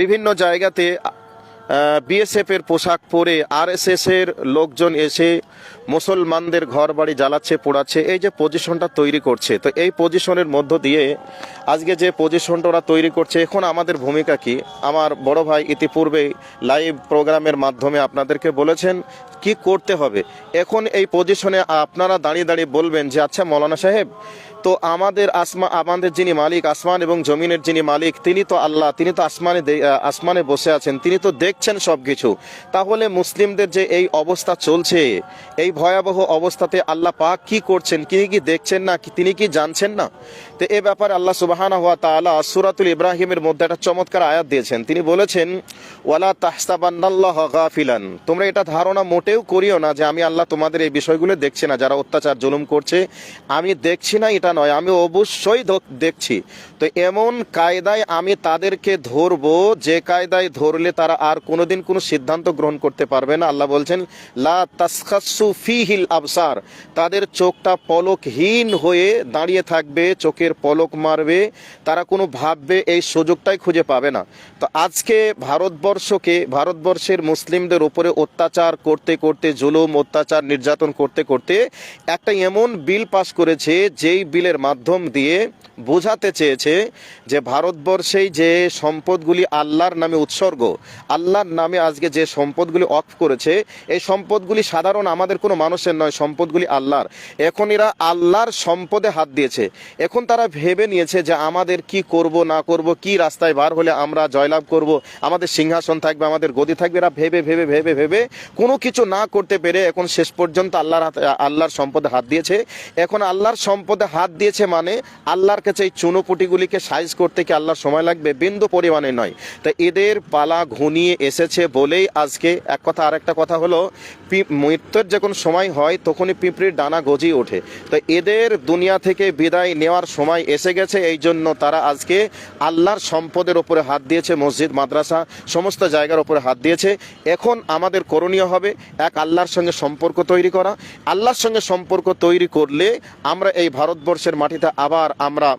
বিভিন্ন জায়গাতে বিএসএফ এর পোশাক পরে এর লোকজন এসে মুসলমানদের ঘর বাড়ি জ্বালাচ্ছে, পোড়াচ্ছে, এই যে পজিশনটা তৈরি করছে। তো এই পজিশনের মধ্য দিয়ে আজকে যে পজিশনটা ওরা তৈরি করছে, এখন আমাদের ভূমিকা কি? আমার বড় ভাই ইতিপূর্বে লাইভ প্রোগ্রামের মাধ্যমে আপনাদেরকে বলেছেন, কি করতে হবে? এখন এই পজিশনে আপনারা দাঁড়িয়ে দাঁড়িয়ে বলবেন যে আচ্ছা মৌলানা সাহেব তো আমাদের আসমা, আমাদের যিনি মালিক, আসমান এবং জমিনের যিনি মালিক, তিনি তো আল্লাহ, তিনি তো আসমানে আসমানে বসে আছেন, তিনি তো দেখছেন সব কিছু তাহলে মুসলিমদের যে এই অবস্থা চলছে, এই ভয়াবহ অবস্থাতে আল্লাহ পাক কি করছেন, তিনি কি দেখছেন না তিনি কি জানছেন না? তো এ ব্যাপারে আল্লাহ সুবাহানা হওয়া তাআলা সুরাতুল ইব্রাহিমের মধ্যে একটা চমৎকার আয়াত দিয়েছেন। তিনি বলেছেন, ওয়ালা তাহসাবান্নাল্লাহ গাফিলান। তোমরা এটা ধারণা মোটেও করিও না যে আমি আল্লাহ তোমাদের এই বিষয়গুলো দেখছি না, যারা অত্যাচার, জুলুম করছে। আমি দেখছি না এটা নয়, আমি অবশ্যই দেখছি। তো এমন কায়দায় আমি তাদেরকে ধরবো, যে কায়দায় ধরলে তারা আর কোনোদিন কোনো সিদ্ধান্ত গ্রহণ করতে পারবে না। আল্লাহ বলছেন, লা তাসখাসু ফিহিল আবসার। তাদের চোখটা পলকহীন হয়ে দাঁড়িয়ে থাকবে, চোখের পলক মারবে। তারা কোনো ভাববে, এই সুযোগটাই খুঁজে পাবে না। তো আজকে ভারতবর্ষকে, ভারতবর্ষের মুসলিমদের উপরে অত্যাচার করতে করতে, জুলুম, অত্যাচার, নির্যাতন করতে করতে একটা এমন বিল পাস করেছে, যেই বিলের মাধ্যম দিয়ে বোঝাতে চেয়েছে যে ভারতবর্ষেই যে সম্পদগুলি আল্লাহর নামে উৎসর্গ, আল্লাহর নামে আজকে যে সম্পদগুলি অফ করেছে, এই সম্পদগুলি সাধারণ আমাদের কোনো মানুষের নয়, সম্পদগুলি আল্লাহর। এখন এরা আল্লাহর সম্পদে হাত দিয়েছে। এখন তারা ভেবে নিয়েছে যে আমাদের কি করব, না করব, কি রাস্তায় বার হলে আমরা জয়লাভ করব, আমাদের সিংহাসন থাকবে, আমাদের গদি থাকবে। এরা ভেবে ভেবে ভেবে ভেবে কোনো কিছু না করতে পেরে এখন শেষ পর্যন্ত আল্লাহর আল্লাহর সম্পদে হাত দিয়েছে। এখন আল্লাহর সম্পদে হাত দিয়েছে মানে আল্লাহর কাছে এই চুনোপুটিগুলিকে সাইজ করতে কি আল্লাহর সময় লাগবে? বিন্দু পরিমাণে নয়। তা এদের পালা ঘনিয়ে এসেছে বলেই আজকে এক কথা আরেকটা কথা হলো মৃত্যুর যখন সময় হয় তখনই পিঁপড়ির ডানা গজিয়ে ওঠে। তো এদের দুনিয়া থেকে বিদায় নেওয়ার সময় এসে গেছে, এই জন্য তারা আজকে আল্লাহর সম্পদের ওপরে হাত দিয়েছে, মসজিদ, মাদ্রাসা সমস্ত জায়গার ওপরে হাত দিয়েছে। এখন আমাদের করণীয় হবে এক আল্লাহর সঙ্গে সম্পর্ক তৈরি করা। আল্লাহর সঙ্গে সম্পর্ক তৈরি করলে আমরা এই ভারতবর্ষের মাটিতে আবার আমরা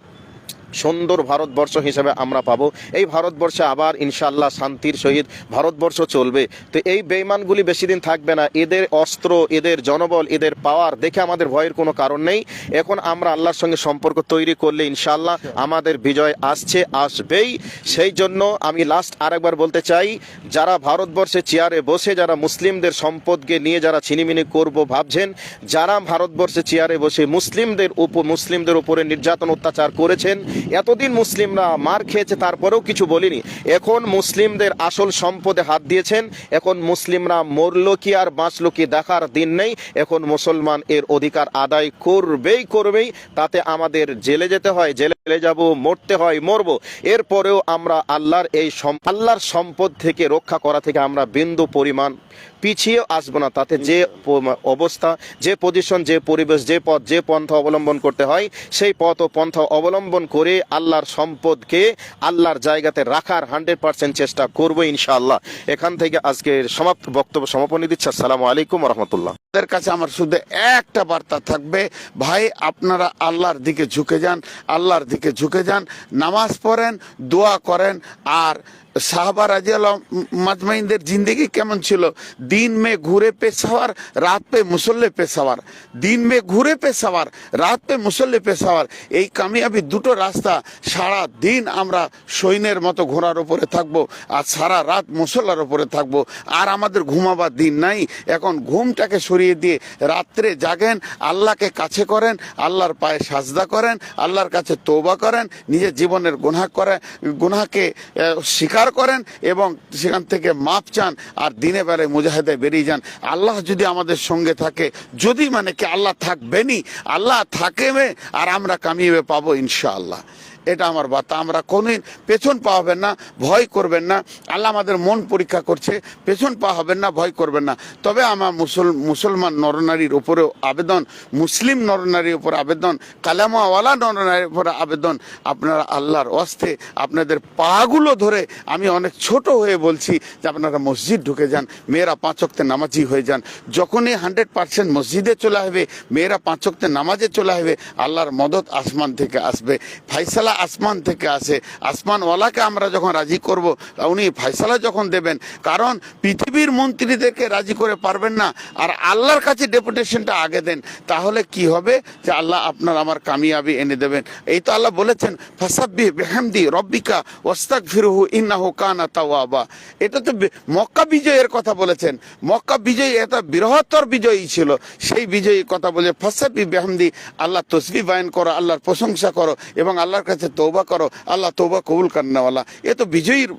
সুন্দর ভারতবর্ষ হিসেবে আমরা পাবো। এই ভারতবর্ষে আবার ইনশাল্লাহ শান্তির সহিত ভারতবর্ষ চলবে। তো এই বেইমানগুলি বেশি দিন থাকবে না। এদের অস্ত্র, এদের জনবল, এদের পাওয়ার দেখে আমাদের ভয়ের কোনো কারণ নেই। এখন আমরা আল্লাহর সঙ্গে সম্পর্ক তৈরি করলে ইনশাল্লাহ আমাদের বিজয় আসছে, আসবেই। সেই জন্য আমি লাস্ট আরেকবার বলতে চাই, যারা ভারতবর্ষে চেয়ারে বসে, যারা মুসলিমদের সম্পদকে নিয়ে যারা ছিনিমিনি করব ভাবছেন, যারা ভারতবর্ষে চেয়ারে বসে মুসলিমদের উপর মুসলিমদের উপরে নির্যাতন অত্যাচার করেছেন এতদিন মুসলিমরা মার খেয়েছে, তারপরেও কিছু বলিনি। এখন মুসলিমদের আসল সম্পদে হাত দিয়েছেন। এখন মুসলিমরা মরল কি আর বাঁচল কি দেখার দিন নেই। এখন মুসলমান এর অধিকার আদায় করবেই করবেই। তাতে আমাদের জেলে যেতে হয়, জেলে যাব, মরতে হয়, মরব। এরপরেও আমরা আল্লাহর এই আল্লাহর সম্পদ থেকে রক্ষা করা থেকে আমরা বিন্দু পরিমাণ পিছিয়ে আসব না। তাতে যে অবস্থা, যে পজিশন যে পরিবেশ, যে পথ, যে পন্থা অবলম্বন করতে হয়, সেই পথ ও পন্থা অবলম্বন করে আল্লাহর সম্পদকে আল্লাহর জায়গাতে রাখার হান্ড্রেড পার্সেন্ট চেষ্টা করব ইনশাআল্লাহ। এখান থেকে আজকের সমাপ্ত বক্তব্য, সমাপনী দিচ্ছে। আসসালামু আলাইকুম রহমতুল্লাহ। আপনাদের কাছে আমার শুধু একটা বার্তা থাকবে। ভাই, আপনারা আল্লাহর দিকে ঝুঁকে যান, আল্লাহর দিকে ঝুঁকে যান, নামাজ পড়েন, দোয়া করেন, আর সাহাবা রাজিয়াল মাজমাইনদের জিন্দগি কেমন ছিল? দিন মে ঘুরে পে সওয়ার রাত পে মুসল্লে পে সওয়ার দিন মে ঘুরে পে সওয়ার রাত পে মুসল্লে পে সওয়ার এই কামিয়াবি দুটো রাস্তা সারা দিন আমরা সৈন্যের মতো ঘোড়ার উপরে থাকব আর সারা রাত মুসল্লার উপরে থাকব। আর আমাদের ঘুমাবার দিন নাই। এখন ঘুমটাকে সরিয়ে দিয়ে রাত্রে জাগেন আল্লাহকে কাছে করেন আল্লাহর পায়ে সাজদা করেন আল্লাহর কাছে তৌবা করেন নিজের জীবনের গুনাহ করেন গুনাহকে আহ, স্বীকার করেন এবং সেখান থেকে মাপ চান আর দিনে বেলায় মুজাহিদে বেরিয়ে যান। আল্লাহ যদি আমাদের সঙ্গে থাকে, যদি মানে কি আল্লাহ থাকবেনি আল্লাহ থাকেবে আর আমরা কামিয়ে পাবো ইনশাআল্লাহ। এটা আমার বার্তা। আমরা কোনদিন পেছন পা হবেন না, ভয় করবেন না। আল্লাহ আমাদের মন পরীক্ষা করছে, পেছন পা হবেন না, ভয় করবেন না। তবে আমার মুসল মুসলমান নরনারীর উপরেও আবেদন, মুসলিম নরনারীর উপর আবেদন, কালামাওয়ালা নরনারীর উপর আবেদন, আপনারা আল্লাহর অস্তে আপনাদের পাগুলো ধরে আমি অনেক ছোট হয়ে বলছি যে আপনারা মসজিদ ঢুকে যান, মেয়েরা পাঁচক্তে নামাজি হয়ে যান। যখনই হান্ড্রেড পার্সেন্ট মসজিদে চলে আসবে, মেয়েরা পাঁচক্তে নামাজে চলে আসবে, আল্লাহর মদত আসমান থেকে আসবে। ফাইসালা ফায়সালা আসমান থেকে আসে। আসমানওয়ালাকে আমরা যখন রাজি করব উনি ফায়সালা যখন দেবেন, কারণ পৃথিবীর মন্ত্রীদেরকে রাজি করে পারবেন না, আর আল্লাহর কাছে ডেপুটেশনটা আগে দেন, তাহলে কি হবে? যে আল্লাহ আপনার আমার কামিয়াবি এনে দেবেন। এই তো আল্লাহ বলেছেন ফাসাব্বি বেহামদি রব্বিকা ওস্তাক ফিরহু ইন্নাহু কানা তাওয়াবা। এটা তো মক্কা বিজয়ের কথা বলেছেন। মক্কা বিজয় এটা বৃহত্তর বিজয়ী ছিল। সেই বিজয়ী কথা বলে ফাসাব্বি বেহামদি, আল্লাহ তসবি বায়ন করো, আল্লাহর প্রশংসা করো এবং আল্লাহর কাছে তৌবা করো, আল্লাহ তৌবা কবুল কান্নাওয়ালা এ তো বিজয়ীর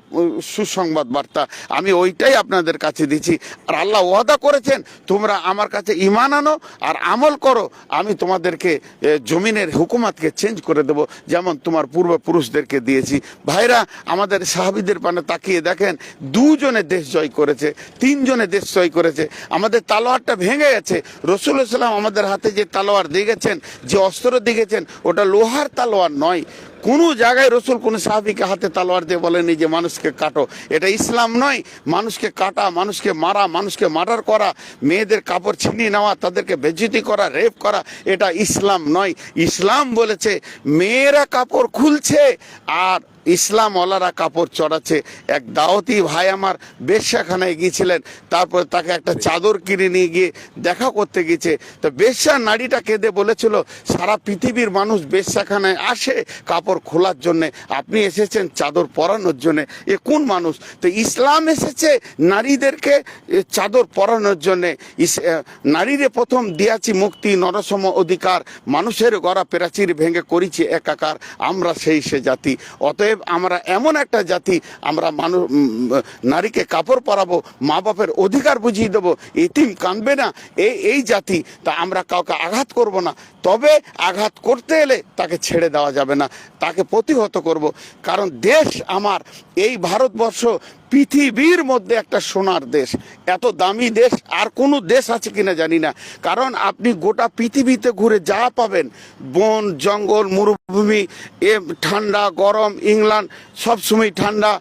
সুসংবাদ বার্তা। আমি ওইটাই আপনাদের কাছে দিচ্ছি। আর আল্লাহ ওয়াদা করেছেন, তোমরা আমার কাছে ইমান আনো আর আমল করো। আমি তোমাদেরকে জমিনের হুকুমাতকে চেঞ্জ করে দেব, যেমন তোমার পূর্বপুরুষদেরকে দিয়েছি। ভাইরা, আমাদের সাহাবিদের পানে তাকিয়ে দেখেন, দুজনে দেশ জয় করেছে, তিনজনে দেশ জয় করেছে। আমাদের তালোয়ারটা ভেঙে গেছে। রসুল সাল্লাম আমাদের হাতে যে তালোয়ার দিয়ে গেছেন যে অস্ত্র দিয়ে গেছেন ওটা লোহার তালোয়ার নয়। কোনো জায়গায় রসুল কোনো সাহাবিকে হাতে তালোয়ার দিয়ে বলেনি যে মানুষকে কাটো। এটা ইসলাম নয়। মানুষকে কাটা, মানুষকে মারা, মানুষকে মার্ডার করা, মেয়েদের কাপড় ছিনিয়ে নেওয়া, তাদেরকে বেজ্জিতি করা, রেপ করা, এটা ইসলাম নয়। ইসলাম বলেছে, মেয়েরা কাপড় খুলছে আর ইসলাম ওলারা কাপড় চড়াচ্ছে। এক দাওয়াতি ভাই আমার বেশ্যাখানায় গিয়েছিলেন, তারপর তাকে একটা চাদর কিনে নিয়ে গিয়ে দেখা করতে গেছে তো বেশ্যা নারীটা কেঁদে বলেছিল, সারা পৃথিবীর মানুষ বেশ্যাখানায় আসে কাপড় খোলার জন্যে। আপনি এসেছেন চাদর পরানোর জন্যে। এ কোন মানুষ? তো ইসলাম এসেছে নারীদেরকে চাদর পরানোর জন্যে। নারীরে প্রথম দিয়াছি মুক্তি, নরসম অধিকার। মানুষের গড়া পেরাচির ভেঙে করিছি একাকার। আমরা সেই সে জাতি। অতএব আমরা এমন একটা জাতি, আমরা মানুষ নারীকে কাপড় পরাবো, মা বাপের অধিকার বুঝিয়ে দেবো, এতিম কানবে না এই এই জাতি, তা আমরা কাউকে আঘাত করব না। তবে আঘাত করতে এলে তাকে ছেড়ে দেওয়া যাবে না, তাকে প্রতিহত করব। কারণ দেশ আমার, এই ভারতবর্ষ পৃথিবীর মধ্যে একটা সোনার দেশ। এত দামি দেশ, আর কোনো দেশ আছে কিনা জানি না। কারণ আপনি গোটা পৃথিবীতে ঘুরে যা পাবেন, বন, জঙ্গল, মরুভূমি, এ ঠান্ডা, গরম, ইংল্যান্ড সবসময় ঠান্ডা,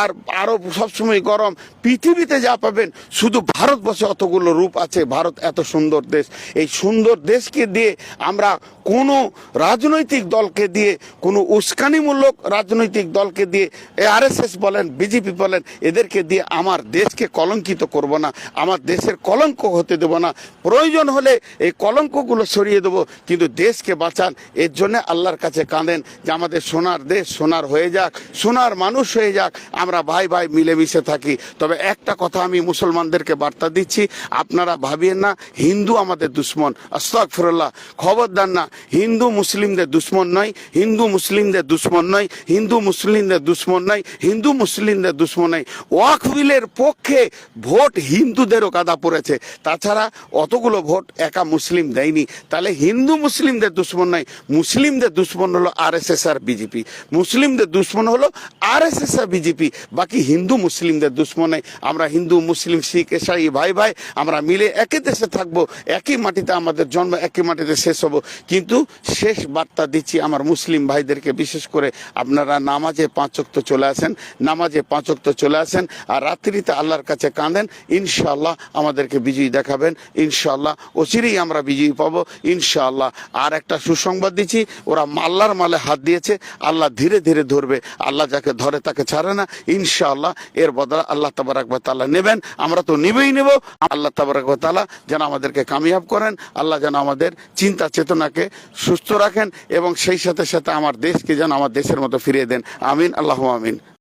আর আরও সবসময় গরম। পৃথিবীতে যা পাবেন, শুধু ভারতবর্ষে অতগুলো রূপ আছে। ভারত এত সুন্দর দেশ। এই সুন্দর দেশকে দিয়ে আমরা কোনো রাজনৈতিক দলকে দিয়ে, কোনো উস্কানিমূলক রাজনৈতিক দলকে দিয়ে আরএসএস বলেন, বিজেপি বলেন এদেরকে দিয়ে আমার দেশকে কলঙ্কিত করব না, আমার দেশের কলঙ্ক হতে দেব না। প্রয়োজন হলে এই কলঙ্কগুলো সরিয়ে দেবো, কিন্তু দেশকে বাঁচান, এর জন্য আল্লাহর কাছে কাঁদেন যে আমাদের সোনার দেশ সোনার হয়ে যাক, সোনার মানুষ হয়ে যাক, আমরা ভাই ভাই মিলেমিশে থাকি। তবে একটা কথা আমি মুসলমানদেরকে বার্তা দিচ্ছি, আপনারা ভাবিয়েন না, হিন্দু আমাদের দুশ্মন। আস্তাক ফিরল্লাহ খবরদার না, হিন্দু মুসলিমদের দুশ্মন নয়, হিন্দু মুসলিমদের দুশ্মন নয়, হিন্দু মুসলিমদের দুশ্মন নয়, হিন্দু মুসলিমদের দুশ্মন নয়। ওয়াকফিলের পক্ষে ভোট হিন্দুদেরও কাদা পড়েছে। তাছাড়া অতগুলো ভোট একা মুসলিম দেয়নি। তাহলে হিন্দু মুসলিমদের দুশ্মন নয় মুসলিমদের দুশ্মন হলো আর এস এস আর বিজেপি। মুসলিমদের দুশ্মন হলো আর এস এস আর বিজেপি। বাকি হিন্দু মুসলিমদের দুশ্মন নয় আমরা হিন্দু, মুসলিম, শিখ, এসাই, ভাই ভাই, আমরা মিলে একই দেশে থাকব, একই মাটিতে আমাদের জন্ম, একই মাটিতে শেষ হব। কিন্তু শেষ বার্তা দিচ্ছি আমার মুসলিম ভাইদেরকে, বিশেষ করে আপনারা নামাজে পাঁচক্ত চলে আসেন। নামাজে পাঁচক্ত চলে আসেন আর রাত্রিতে আল্লাহর কাছে কাঁদেন, ইনশাআল্লাহ আমাদেরকে বিজয়ী দেখাবেন, ইনশাআল্লাহ অচিরেই আমরা বিজয়ী পাবো, ইনশাআল্লাহ। আর একটা সুসংবাদ দিচ্ছি, ওরা মাল্লার মালে হাত দিয়েছে, আল্লাহ ধীরে ধীরে ধরবে, আল্লাহ যাকে ধরে তাকে ছাড়ে না, ইনশাআল্লাহ এর বদলা আল্লাহ তাবারাকবা তাআলা নেবেন, আমরা তো নেবেই নেব। আল্লাহ তাবারাকবা তাআলা যেন আমাদেরকে কামিয়াব করেন, আল্লাহ যেন আমাদের চিন্তা চেতনাকে সুস্থ রাখেন এবং সেই সাথে সাথে আমার দেশকে যেন আমার দেশের মতো ফিরিয়ে দেন। আমিন আল্লাহ আমিন।